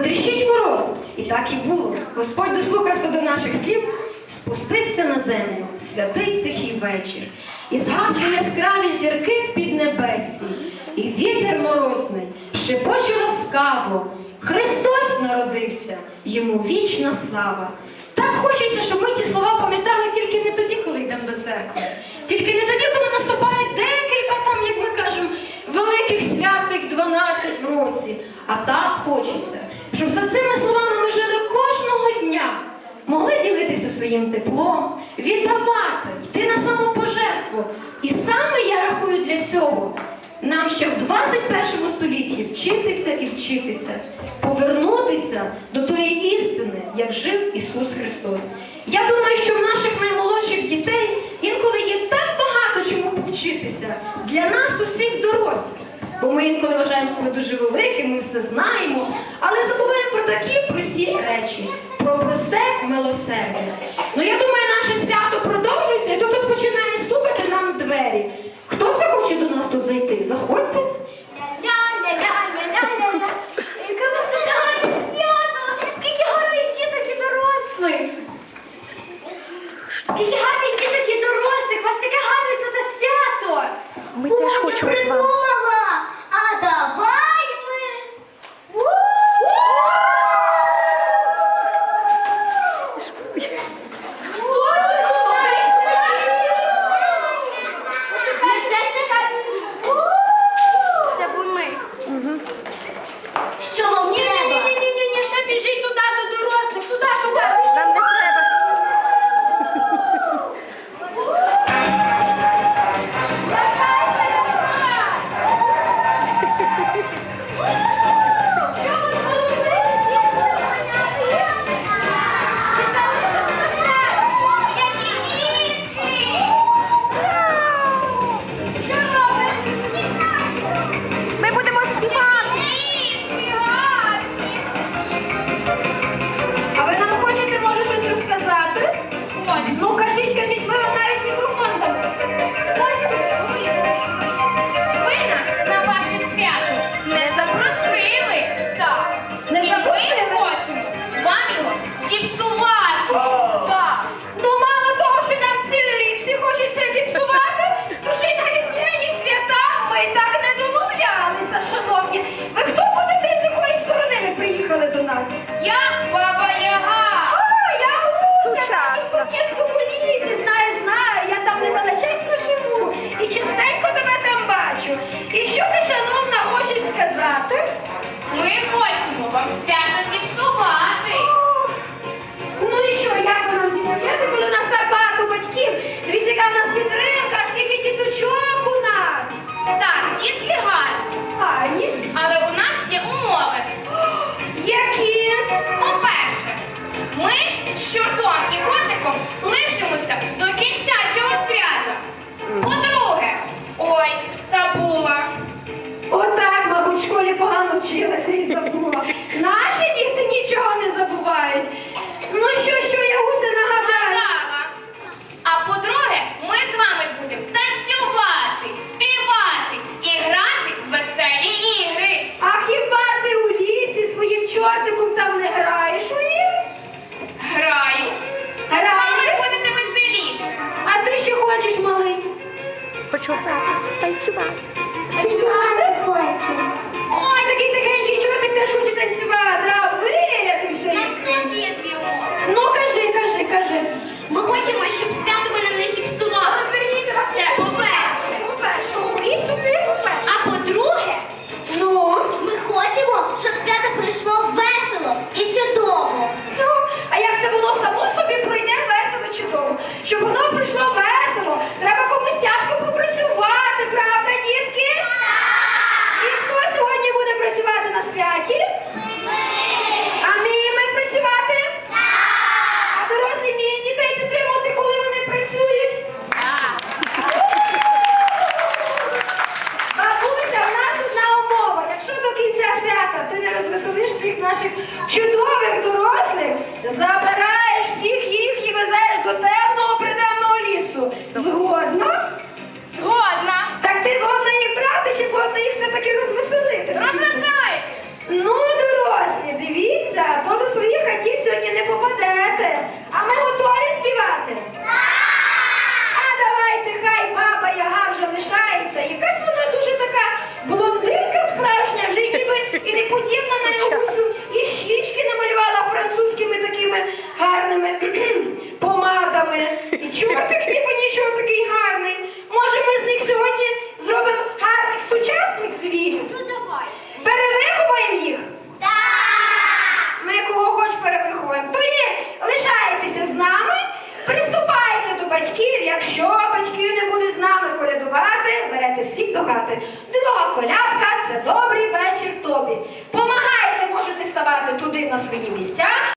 затріщить мороз. І так і було. Господь дослухався до наших слів, спустився на землю святий тихий вечір. І згасли яскраві зірки в піднебесі, і вітер морозний шепоче ласкаво. Христос народився, йому вічна слава. Так хочеться, щоб ми ті слова пам'ятали тільки не тоді, коли йдемо до церкви. Тільки не тоді, коли наступає декілька там, як ми кажемо, великих святих 12 в році. А так хочеться, щоб за цими словами ми жили кожного дня. Могли ділитися своїм теплом, віддавати, йти на самопожертву. І саме я рахую для цього нам ще в 21 столітті вчитися і вчитися, повернутися до тої істини, як жив Ісус Христос. Я думаю, що в наших наймолодших дітей інколи є так багато чому повчитися для нас, усіх дорослих. Бо ми інколи вважаємо себе дуже великим, ми все знаємо, але забуваємо про такі прості речі, про просте милосердя. Ну я думаю, наше хочемо вам свято зіпсувати. Ну і що, як ви нам зізнає, коли у нас так багато батьків? Дивіться, яка в нас підтримка, скільки діточок у нас. Так, дітки гарні, Гарні. але у нас є умови. Які? По-перше, ми з чортом і котиком Хочу грати, танцювати. Танцювати хочу. Ой, такий такенький чортик теж хоче танцювати, а вирядився. У нас теж є дві умови. Ну кажи, кажи, кажи. Ми хочемо, щоб свято ви нам не зіпсували. Зверніться вас Це по-перше. По-перше, говоріть туди, по-перше. А по-друге, Ну, ми хочемо, щоб свято пройшло весело і чудово. ну, а як це воно само собі пройде весело чудово? Щоб воно пройшло весело, треба комусь тяжко попрацювати, правда, дітки? І хто сьогодні буде працювати на святі? А вміємо ми працювати? А дорослі вміють дітей підтримувати, коли вони працюють? Бабуся, у нас одна умова. Якщо до кінця свята ти не розвеселиш тих наших чудових дорослих, забираєш Якщо батьків не буде з нами колядувати, берете всіх до хати. Друга колядка це добрий вечір тобі. Помагаєте, можете ставати туди на свої місця.